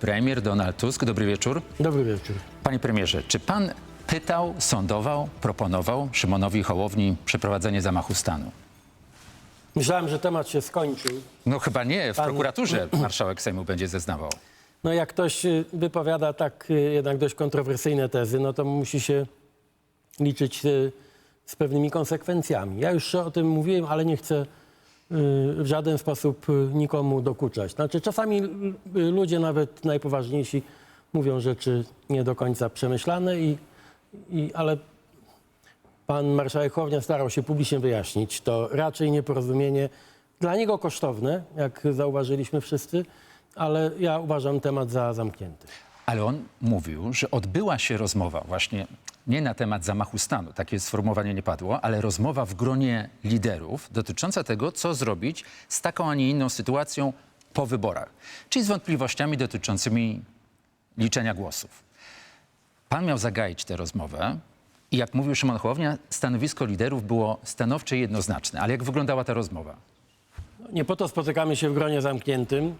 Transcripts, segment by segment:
premier Donald Tusk. Dobry wieczór. Dobry wieczór. Panie premierze, czy pan pytał, sądował, proponował Szymonowi Hołowni przeprowadzenie zamachu stanu? Myślałem, że temat się skończył. No chyba nie, w Pan- prokuraturze marszałek Sejmu będzie zeznawał. No jak ktoś y, wypowiada tak y, jednak dość kontrowersyjne tezy, no to musi się liczyć y, z pewnymi konsekwencjami. Ja już o tym mówiłem, ale nie chcę w żaden sposób y, nikomu dokuczać. Znaczy czasami y, y, ludzie nawet najpoważniejsi mówią rzeczy nie do końca przemyślane, i, i, ale pan marszałek Hołownia starał się publicznie wyjaśnić. To raczej nieporozumienie dla niego kosztowne, jak zauważyliśmy wszyscy, ale ja uważam temat za zamknięty. Ale on mówił, że odbyła się rozmowa właśnie nie na temat zamachu stanu, takie sformułowanie nie padło, ale rozmowa w gronie liderów dotycząca tego, co zrobić z taką, a nie inną sytuacją po wyborach, czyli z wątpliwościami dotyczącymi liczenia głosów. Pan miał zagaić tę rozmowę i jak mówił Szymon Hołownia, stanowisko liderów było stanowcze i jednoznaczne. Ale jak wyglądała ta rozmowa? Nie po to spotykamy się w gronie zamkniętym.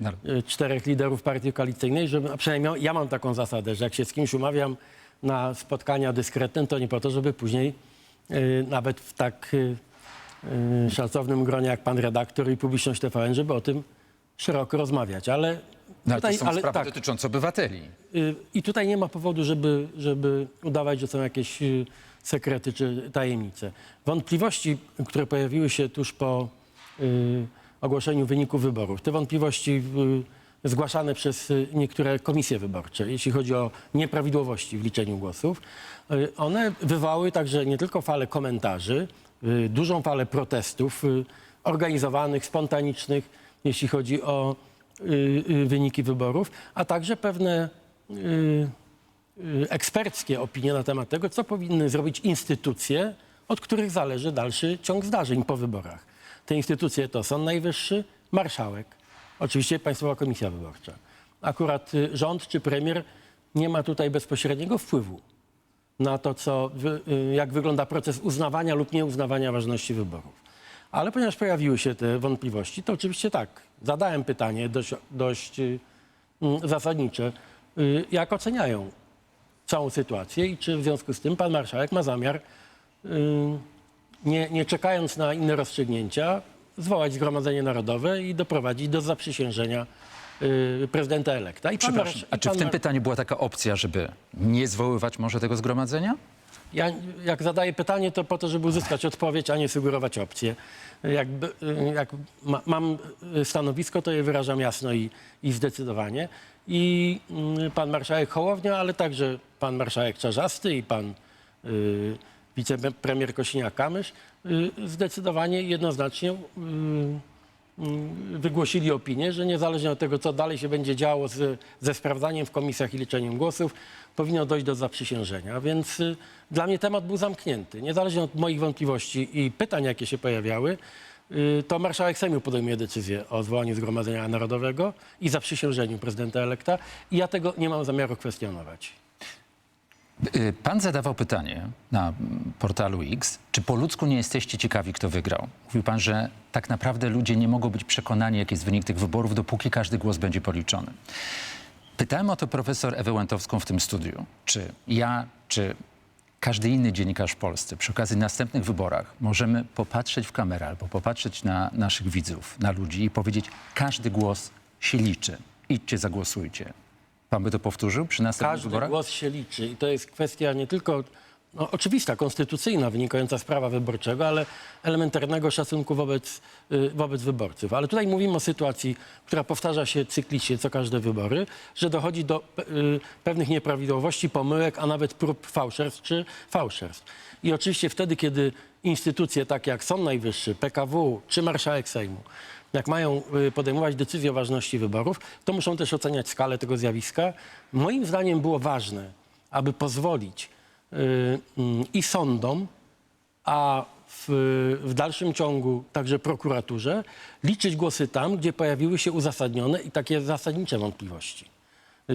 Y, czterech liderów partii koalicyjnej, żeby, a przynajmniej ja mam taką zasadę, że jak się z kimś umawiam na spotkania dyskretne, to nie po to, żeby później y, nawet w tak y, y, szacownym gronie jak pan redaktor i publiczność TVN, żeby o tym szeroko rozmawiać. Ale no ale to tutaj, są ale sprawy tak, dotyczące obywateli. y, i tutaj nie ma powodu, żeby, żeby udawać, że są jakieś y, sekrety czy tajemnice. Wątpliwości, które pojawiły się tuż po y, ogłoszeniu wyników wyborów, te wątpliwości y, zgłaszane przez y, niektóre komisje wyborcze, jeśli chodzi o nieprawidłowości w liczeniu głosów, y, one wywołały także nie tylko falę komentarzy, dużą falę protestów organizowanych, spontanicznych, jeśli chodzi o wyniki wyborów, a także pewne eksperckie opinie na temat tego, co powinny zrobić instytucje, od których zależy dalszy ciąg zdarzeń po wyborach. Te instytucje to Sąd Najwyższy, marszałek, oczywiście Państwowa Komisja Wyborcza. Akurat y, rząd czy premier nie ma tutaj bezpośredniego wpływu na to, co, y, jak wygląda proces uznawania lub nieuznawania ważności wyborów. Ale ponieważ pojawiły się te wątpliwości, to oczywiście tak, zadałem pytanie dość, dość y, mm, zasadnicze, jak oceniają całą sytuację i czy w związku z tym pan marszałek ma zamiar, nie, nie czekając na inne rozstrzygnięcia, zwołać Zgromadzenie Narodowe i doprowadzić do zaprzysiężenia y, prezydenta elekta. I pan Przepraszam, a i czy w tym mar- pytaniu była taka opcja, żeby nie zwoływać może tego zgromadzenia? Ja jak zadaję pytanie, to po to, żeby uzyskać odpowiedź, a nie sugerować opcję. Jakby, jak ma, mam stanowisko, to je wyrażam jasno i, i zdecydowanie. I mm, pan marszałek Hołownia, ale także pan marszałek Czarzasty i pan y, wicepremier Kosiniak-Kamysz y, zdecydowanie jednoznacznie y, mm, wygłosili opinię, że niezależnie od tego, co dalej się będzie działo z, ze sprawdzaniem w komisjach i liczeniem głosów, powinno dojść do zaprzysiężenia. Więc y, dla mnie temat był zamknięty. Niezależnie od moich wątpliwości i pytań, jakie się pojawiały, y, to marszałek Sejmu podejmuje decyzję o zwołaniu Zgromadzenia Narodowego i zaprzysiężeniu prezydenta elekta i ja tego nie mam zamiaru kwestionować. Y, Pan zadawał pytanie na portalu X, czy po ludzku nie jesteście ciekawi, kto wygrał. Mówił pan, że tak naprawdę ludzie nie mogą być przekonani, jaki jest wynik tych wyborów, dopóki każdy głos będzie policzony. Pytałem o to profesor Ewę Łętowską w tym studiu. Czy ja, czy każdy inny dziennikarz w Polsce przy okazji następnych wyborach możemy popatrzeć w kamerę albo popatrzeć na naszych widzów, na ludzi i powiedzieć, każdy głos się liczy. Idźcie, zagłosujcie. Pan by to powtórzył przy następnych Każdy wyborach? głos się liczy i to jest kwestia nie tylko no, oczywista, konstytucyjna, wynikająca z prawa wyborczego, ale elementarnego szacunku wobec, y, wobec wyborców. Ale tutaj mówimy o sytuacji, która powtarza się cyklicznie co każde wybory, że dochodzi do y, pewnych nieprawidłowości, pomyłek, a nawet prób fałszerstw czy fałszerstw. I oczywiście wtedy, kiedy instytucje takie jak Sąd Najwyższy, PKW czy Marszałek Sejmu jak mają y, podejmować decyzje o ważności wyborów, to muszą też oceniać skalę tego zjawiska. Moim zdaniem było ważne, aby pozwolić y, mm, i sądom, a w, w dalszym ciągu także prokuraturze liczyć głosy tam, gdzie pojawiły się uzasadnione i takie zasadnicze wątpliwości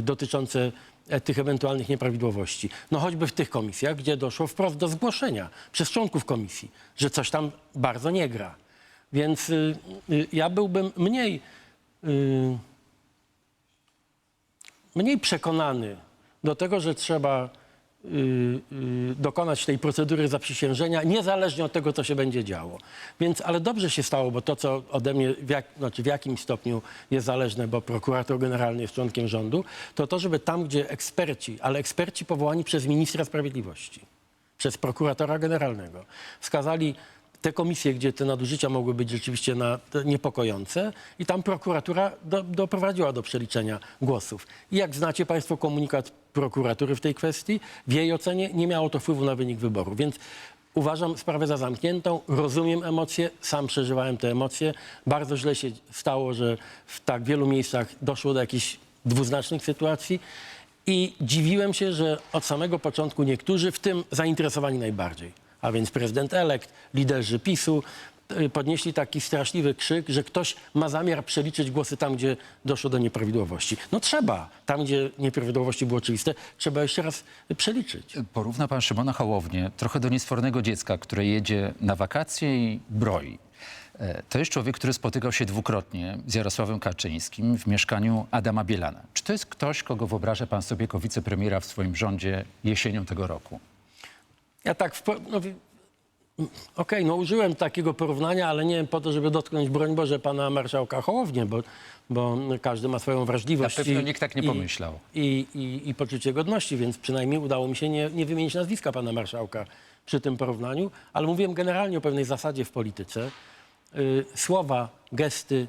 dotyczące e, tych ewentualnych nieprawidłowości. No choćby w tych komisjach, gdzie doszło wprost do zgłoszenia przez członków komisji, że coś tam bardzo nie gra. Więc y, y, ja byłbym mniej y, mniej przekonany do tego, że trzeba y, y, dokonać tej procedury zaprzysiężenia, niezależnie od tego, co się będzie działo. Więc, ale dobrze się stało, bo to, co ode mnie w, jak, znaczy w jakimś stopniu jest zależne, bo prokurator generalny jest członkiem rządu, to to, żeby tam, gdzie eksperci, ale eksperci powołani przez ministra sprawiedliwości, przez prokuratora generalnego, wskazali te komisje, gdzie te nadużycia mogły być rzeczywiście na, niepokojące i tam prokuratura do, doprowadziła do przeliczenia głosów. I jak znacie Państwo komunikat prokuratury w tej kwestii, w jej ocenie nie miało to wpływu na wynik wyboru. Więc uważam sprawę za zamkniętą, rozumiem emocje, sam przeżywałem te emocje. Bardzo źle się stało, że w tak wielu miejscach doszło do jakichś dwuznacznych sytuacji. I dziwiłem się, że od samego początku niektórzy, w tym zainteresowani najbardziej, a więc prezydent elekt, liderzy PiSu, y, podnieśli taki straszliwy krzyk, że ktoś ma zamiar przeliczyć głosy tam, gdzie doszło do nieprawidłowości. No trzeba. Tam, gdzie nieprawidłowości były oczywiste, trzeba jeszcze raz przeliczyć. Porówna pan Szymona Hołownię trochę do niesfornego dziecka, które jedzie na wakacje i broi. E, To jest człowiek, który spotykał się dwukrotnie z Jarosławem Kaczyńskim w mieszkaniu Adama Bielana. Czy to jest ktoś, kogo wyobraża pan sobie jako wicepremiera w swoim rządzie jesienią tego roku? Ja tak, w, no, okej, no użyłem takiego porównania, ale nie po to, żeby dotknąć, broń Boże, pana marszałka Hołownię, bo, bo każdy ma swoją wrażliwość. Na pewno i- nikt tak nie i- pomyślał. I, i, I poczucie godności, więc przynajmniej udało mi się nie, nie wymienić nazwiska pana marszałka przy tym porównaniu, ale mówiłem generalnie o pewnej zasadzie w polityce. Y, słowa, gesty,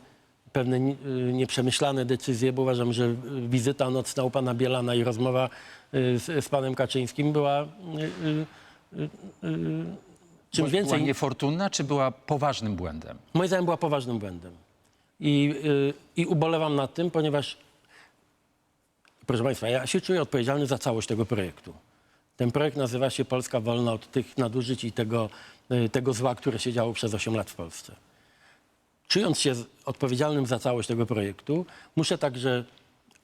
pewne y, nieprzemyślane decyzje, bo uważam, że y, wizyta nocna u pana Bielana i rozmowa z, z panem Kaczyńskim była czymś Była więcej. niefortunna, czy była poważnym błędem? Moim zdaniem była poważnym błędem. I, y, I ubolewam nad tym, ponieważ, proszę Państwa, ja się czuję odpowiedzialny za całość tego projektu. Ten projekt nazywa się Polska wolna od tych nadużyć i tego, y, tego zła, które się działo przez 8 lat w Polsce. Czując się z- odpowiedzialnym za całość tego projektu, muszę także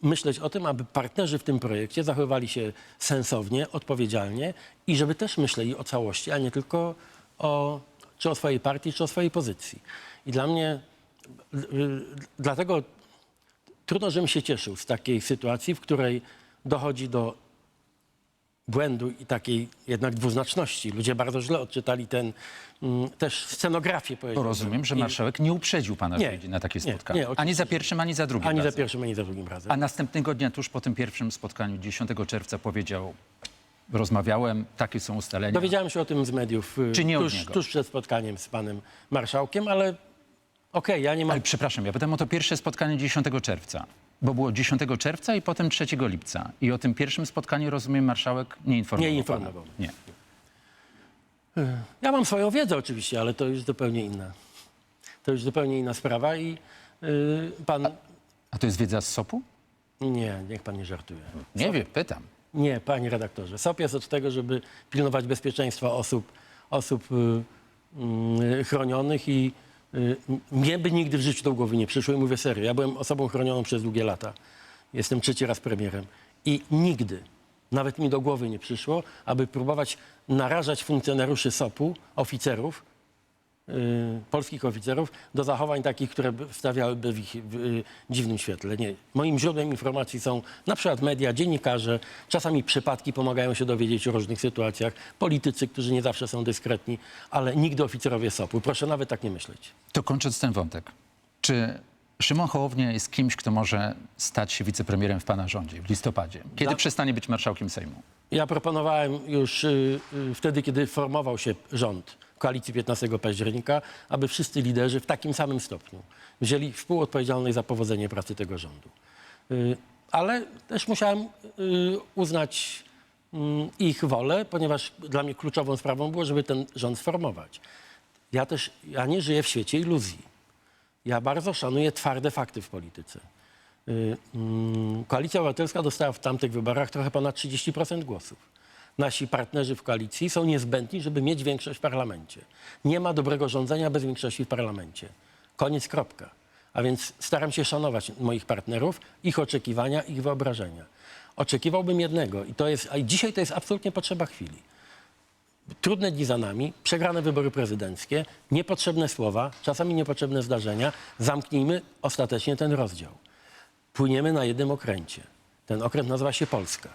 myśleć o tym, aby partnerzy w tym projekcie zachowywali się sensownie, odpowiedzialnie i żeby też myśleli o całości, a nie tylko o, czy o swojej partii, czy o swojej pozycji. I dla mnie, dlatego trudno, żebym się cieszył z takiej sytuacji, w której dochodzi do błędu i takiej jednak dwuznaczności. Ludzie bardzo źle odczytali ten, mm, też scenografię, To powiedziałbym. rozumiem, że I- marszałek nie uprzedził pana, Nie, idzie na takie nie, spotkanie. nie, oczywiście. ani za pierwszym, ani za drugim Ani za razem. pierwszym, ani za drugim razem. A następnego dnia, tuż po tym pierwszym spotkaniu, 10 czerwca, powiedział, rozmawiałem, takie są ustalenia. Dowiedziałem się o tym z mediów y, Czy nie od tuż, niego? tuż przed spotkaniem z panem marszałkiem, ale okej, ja nie mam... Ale przepraszam, ja pytam o to pierwsze spotkanie 10 czerwca, bo było 10 czerwca i potem 3 lipca. I o tym pierwszym spotkaniu, rozumiem, marszałek nie informował Nie informował. Pana. Nie. Ja mam swoją wiedzę oczywiście, ale to już zupełnie inna. To już zupełnie inna sprawa i y, pan... A to jest wiedza z SOP-u? Nie, niech pan nie żartuje. Nie wiem, pytam. Nie, panie redaktorze. SOP jest od tego, żeby pilnować bezpieczeństwa osób, osób y, y, chronionych i mnie by nigdy w życiu do głowy nie przyszło i mówię serio. Ja byłem osobą chronioną przez długie lata. Jestem trzeci raz premierem i nigdy, nawet mi do głowy nie przyszło, aby próbować narażać funkcjonariuszy SOP-u, oficerów, y, polskich oficerów do zachowań takich, które by stawiałyby w ich w, y, dziwnym świetle. Nie. Moim źródłem informacji są na przykład media, dziennikarze, czasami przypadki pomagają się dowiedzieć o różnych sytuacjach, politycy, którzy nie zawsze są dyskretni, ale nigdy oficerowie SOP-u. Proszę nawet tak nie myśleć. To kończąc ten wątek. Czy Szymon Hołownia jest kimś, kto może stać się wicepremierem w pana rządzie w listopadzie? Kiedy Dla- przestanie być marszałkiem Sejmu? Ja proponowałem już y, y, wtedy, kiedy formował się rząd koalicji 15 października, aby wszyscy liderzy w takim samym stopniu wzięli współodpowiedzialność za powodzenie pracy tego rządu. Y, ale też musiałem y, uznać mm, ich wolę, ponieważ dla mnie kluczową sprawą było, żeby ten rząd sformować. Ja też, ja nie żyję w świecie iluzji. Ja bardzo szanuję twarde fakty w polityce. Y, mm, Koalicja Obywatelska dostała w tamtych wyborach trochę ponad 30% głosów. Nasi partnerzy w koalicji są niezbędni, żeby mieć większość w parlamencie. Nie ma dobrego rządzenia bez większości w parlamencie. Koniec, kropka. A więc staram się szanować moich partnerów, ich oczekiwania, ich wyobrażenia. Oczekiwałbym jednego i to jest, a dzisiaj to jest absolutnie potrzeba chwili trudne dni za nami, przegrane wybory prezydenckie, niepotrzebne słowa, czasami niepotrzebne zdarzenia. Zamknijmy ostatecznie ten rozdział. Płyniemy na jednym okręcie. Ten okręt nazywa się Polska.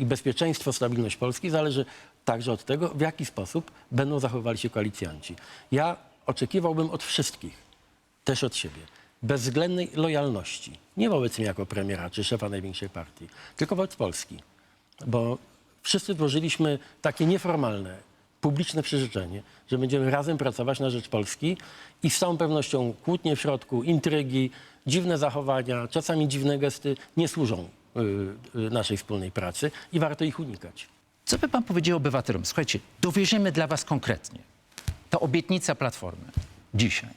I bezpieczeństwo, stabilność Polski zależy także od tego, w jaki sposób będą zachowywali się koalicjanci. Ja oczekiwałbym od wszystkich, też od siebie, bezwzględnej lojalności. Nie wobec mnie jako premiera czy szefa największej partii, tylko wobec Polski. Bo wszyscy złożyliśmy takie nieformalne, publiczne przyrzeczenie, że będziemy razem pracować na rzecz Polski i z całą pewnością kłótnie w środku, intrygi, dziwne zachowania, czasami dziwne gesty nie służą naszej wspólnej pracy i warto ich unikać. Co by pan powiedział obywatelom? Słuchajcie, dowieziemy dla was konkretnie. To obietnica Platformy dzisiaj.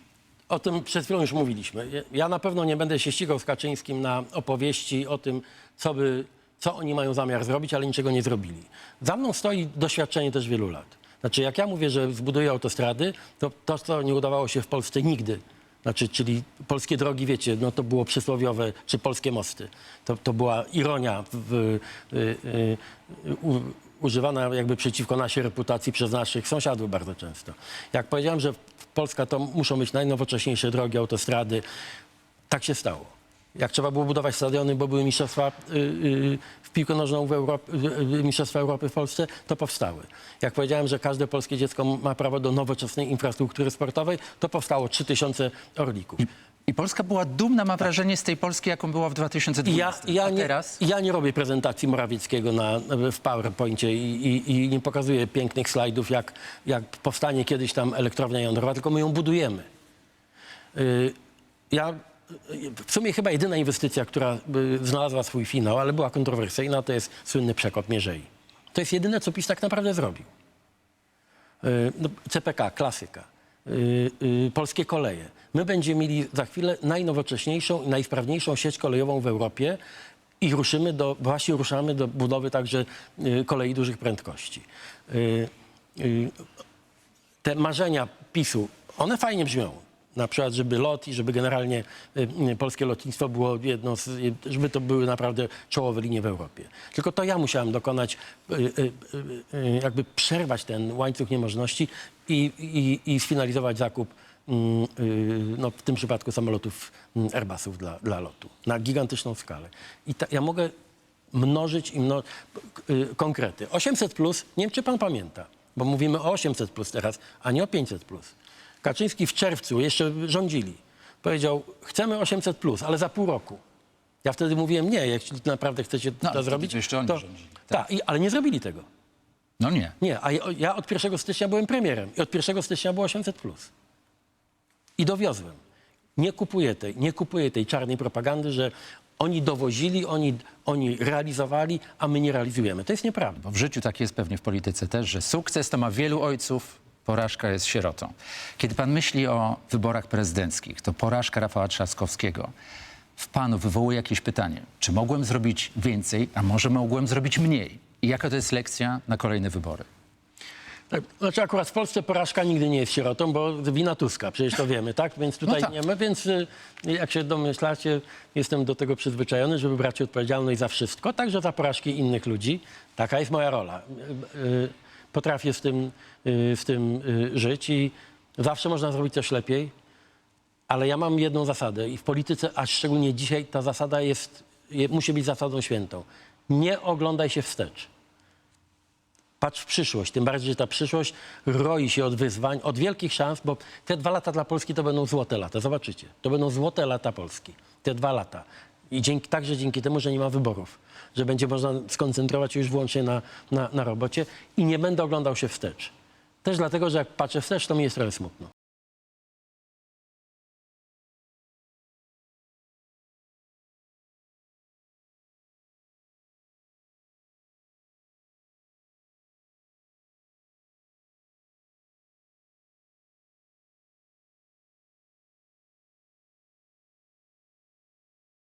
O tym przed chwilą już mówiliśmy. Ja- Ja na pewno nie będę się ścigał z Kaczyńskim na opowieści o tym, co, by, co oni mają zamiar zrobić, ale niczego nie zrobili. Za mną stoi doświadczenie też wielu lat. Znaczy, jak ja mówię, że zbuduję autostrady, to to, co nie udawało się w Polsce nigdy, znaczy, czyli polskie drogi, wiecie, no to było przysłowiowe, czy polskie mosty. To, to była ironia w, y, y, u, używana jakby przeciwko naszej reputacji przez naszych sąsiadów bardzo często. Jak powiedziałem, że Polska to muszą być najnowocześniejsze drogi, autostrady, tak się stało. Jak trzeba było budować stadiony, bo były mistrzostwa y, y, piłkę nożną w Europie, mistrzostwa Europy w Polsce, to powstały. Jak powiedziałem, że każde polskie dziecko ma prawo do nowoczesnej infrastruktury sportowej, to powstało 3000 orlików. I Polska była dumna, mam wrażenie, z tej Polski, jaką była w 2012. I ja, ja, nie, teraz? ja nie robię prezentacji Morawieckiego na, w PowerPoincie i, i, i nie pokazuję pięknych slajdów, jak, jak powstanie kiedyś tam elektrownia jądrowa, tylko my ją budujemy. Y, Ja, w sumie chyba jedyna inwestycja, która y, znalazła swój finał, ale była kontrowersyjna, to jest słynny przekop Mierzei. To jest jedyne, co PiS tak naprawdę zrobił. Y, no, CPK, klasyka. Y, polskie koleje. My będziemy mieli za chwilę najnowocześniejszą i najsprawniejszą sieć kolejową w Europie i ruszymy do, właśnie ruszamy do budowy także kolei dużych prędkości. Te marzenia PiSu, one fajnie brzmią. Na przykład, żeby lot i żeby generalnie y, y, polskie lotnictwo było jedno, z, y, żeby to były naprawdę czołowe linie w Europie. Tylko to ja musiałem dokonać, jakby przerwać ten łańcuch niemożności i, i, i sfinalizować zakup mm, no, w tym przypadku samolotów mm, Airbusów dla, dla lotu na gigantyczną skalę. I ta, ja mogę mnożyć i mno... konkrety. 800 plus, nie wiem czy pan pamięta, bo mówimy o 800 plus teraz, a nie o 500 plus. Kaczyński w czerwcu, jeszcze rządzili, powiedział, chcemy 800 plus, ale za pół roku. Ja wtedy mówiłem, nie, jak naprawdę chcecie No, to zrobić, to jeszcze oni to... rządzili, Tak, i, ale nie zrobili tego. No nie. Nie, a ja, ja od 1 stycznia byłem premierem i od 1 stycznia było 800 plus. I dowiozłem. Nie kupuję tej, nie kupuję tej czarnej propagandy, że oni dowozili, oni, oni realizowali, a my nie realizujemy. To jest nieprawda. Bo w życiu tak jest pewnie w polityce też, że sukces to ma wielu ojców, porażka jest sierotą. Kiedy pan myśli o wyborach prezydenckich, to porażka Rafała Trzaskowskiego w panu wywołuje jakieś pytanie. Czy mogłem zrobić więcej, a może mogłem zrobić mniej? I jaka to jest lekcja na kolejne wybory? Tak, znaczy akurat w Polsce porażka nigdy nie jest sierotą, bo wina Tuska, przecież to wiemy, tak? Więc tutaj tak. nie ma, więc y, jak się domyślacie, jestem do tego przyzwyczajony, żeby brać odpowiedzialność za wszystko, także za porażki innych ludzi. Taka jest moja rola. Y, y, Potrafię z tym, y, z tym y, żyć i zawsze można zrobić coś lepiej, ale ja mam jedną zasadę i w polityce, a szczególnie dzisiaj, ta zasada jest, je, musi być zasadą świętą. Nie oglądaj się wstecz. Patrz w przyszłość, tym bardziej, że ta przyszłość roi się od wyzwań, od wielkich szans, bo te dwa lata dla Polski to będą złote lata, zobaczycie. To będą złote lata Polski, te dwa lata. I dzięki, także dzięki temu, że nie ma wyborów, że będzie można skoncentrować się już wyłącznie na, na, na robocie i nie będę oglądał się wstecz. Też dlatego, że jak patrzę wstecz, to mi jest trochę smutno.